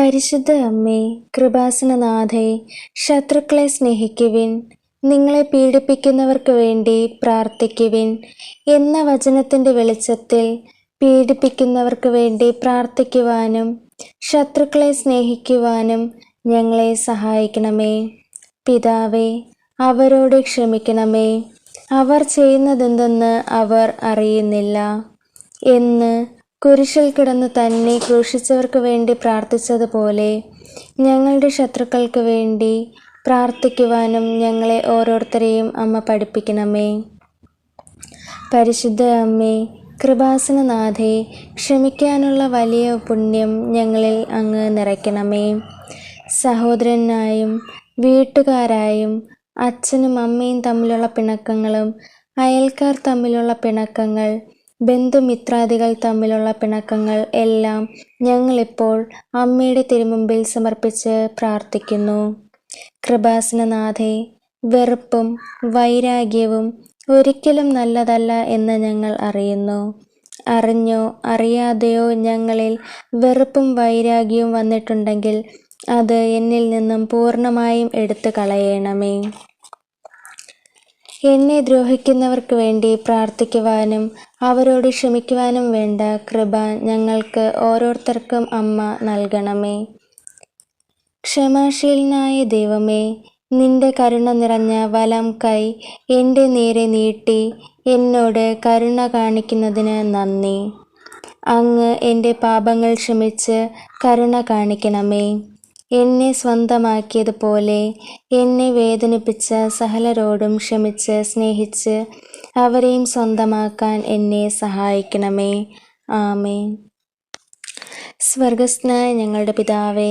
പരിശുദ്ധ അമ്മേ കൃപാസനനാഥേ ശത്രുക്കളെ സ്നേഹിക്കുവിൻ നിങ്ങളെ പീഡിപ്പിക്കുന്നവർക്ക് വേണ്ടി പ്രാർത്ഥിക്കുവിൻ. എന്ന വചനത്തിന്റെ വെളിച്ചത്തിൽ പീഡിപ്പിക്കുന്നവർക്ക് വേണ്ടി പ്രാർത്ഥിക്കുവാനും ശത്രുക്കളെ സ്നേഹിക്കുവാനും ഞങ്ങളെ സഹായിക്കണമേ. പിതാവേ അവരോട് ക്ഷമിക്കണമേ. അവർ ചെയ്യുന്നതെന്തെന്ന് അവർ അറിയുന്നില്ല. എന്ന് കുരിശിൽ കിടന്ന് തന്നെ ക്രൂശിച്ചവർക്ക് വേണ്ടി പ്രാർത്ഥിച്ചതുപോലെ ഞങ്ങളുടെ ശത്രുക്കൾക്ക് വേണ്ടി പ്രാർത്ഥിക്കുവാനും ഞങ്ങളെ ഓരോരുത്തരെയും അമ്മ പഠിപ്പിക്കണമേ. പരിശുദ്ധ അമ്മേ കൃപാസനനാഥേ ക്ഷമിക്കാനുള്ള വലിയ പുണ്യം ഞങ്ങളിൽ അങ്ങ് നിറയ്ക്കണമേ. സഹോദരനായും വീട്ടുകാരായും അച്ഛനും അമ്മയും തമ്മിലുള്ള പിണക്കങ്ങളും അയൽക്കാർ തമ്മിലുള്ള പിണക്കങ്ങൾ ബന്ധുമിത്രാദികൾ തമ്മിലുള്ള പിണക്കങ്ങൾ എല്ലാം ഞങ്ങളിപ്പോൾ അമ്മയുടെ തിരുമുമ്പിൽ സമർപ്പിച്ച് പ്രാർത്ഥിക്കുന്നു. കൃപാസനനാഥേ വെറുപ്പും വൈരാഗ്യവും ഒരിക്കലും നല്ലതല്ല എന്ന് ഞങ്ങൾ അറിയുന്നു. അറിഞ്ഞോ അറിയാതെയോ ഞങ്ങളിൽ വെറുപ്പും വൈരാഗ്യവും വന്നിട്ടുണ്ടെങ്കിൽ അത് എന്നിൽ നിന്നും പൂർണമായും എടുത്തു കളയണമേ എന്നെ ദ്രോഹിക്കുന്നവർക്ക് വേണ്ടി പ്രാർത്ഥിക്കുവാനും അവരോട് ക്ഷമിക്കുവാനും വേണ്ട കൃപ ഞങ്ങൾക്ക് ഓരോരുത്തർക്കും അമ്മ നൽകണമേ. ക്ഷമാശീലനായ ദൈവമേ നിന്റെ കരുണ നിറഞ്ഞ വലം കൈ എന്റെ നേരെ നീട്ടി എന്നോട് കരുണ കാണിക്കുന്നതിന് നന്ദി. അങ്ങ് എന്റെ പാപങ്ങൾ ക്ഷമിച്ച് കരുണ കാണിക്കണമേ. എന്നെ സ്വന്തമാക്കിയതുപോലെ എന്നെ വേദനിപ്പിച്ച സഹലരോടും ക്ഷമിച്ച് സ്നേഹിച്ച് അവരെയും സ്വന്തമാക്കാൻ എന്നെ സഹായിക്കണമേ. ആമേ സ്വർഗസ്നായ ഞങ്ങളുടെ പിതാവേ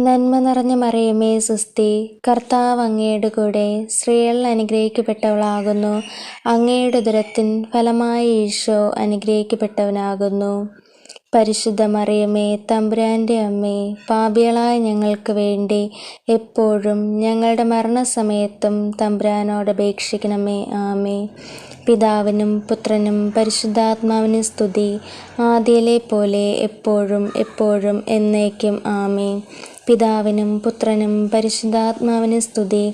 നന്മ നിറഞ്ഞ മറിയമേ സുസ്തി. കർത്താവ് അങ്ങയുടെ കൂടെ സ്ത്രീകൾ അനുഗ്രഹിക്കപ്പെട്ടവളാകുന്നു. അങ്ങയുടെ ദുരത്തിൻ ഫലമായ ഈശോ അനുഗ്രഹിക്കപ്പെട്ടവനാകുന്നു. പരിശുദ്ധ മറിയമേ തമ്പുരാന്റെ അമ്മേ പാപികളായ ഞങ്ങൾക്ക് വേണ്ടി എപ്പോഴും ഞങ്ങളുടെ മരണസമയത്തും തമ്പുരാനോട് അപേക്ഷിക്കണമേ. ആമേ പിതാവിനും പുത്രനും പരിശുദ്ധാത്മാവിനും സ്തുതി. ആദ്യയിലെ പോലെ എപ്പോഴും എപ്പോഴും എന്നേക്കും. ആമേ പിതാവിനും പുത്രനും പരിശുദ്ധാത്മാവിനും സ്തുതി.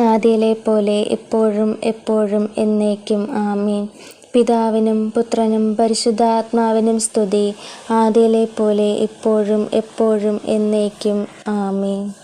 ആദ്യയിലെ പോലെ എപ്പോഴും എപ്പോഴും എന്നേക്കും ആമീൻ. പിതാവിനും പുത്രനും പരിശുദ്ധാത്മാവിനും സ്തുതി. ആദ്യയിലെ പോലെ എപ്പോഴും എപ്പോഴും എന്നേക്കും ആമേൻ.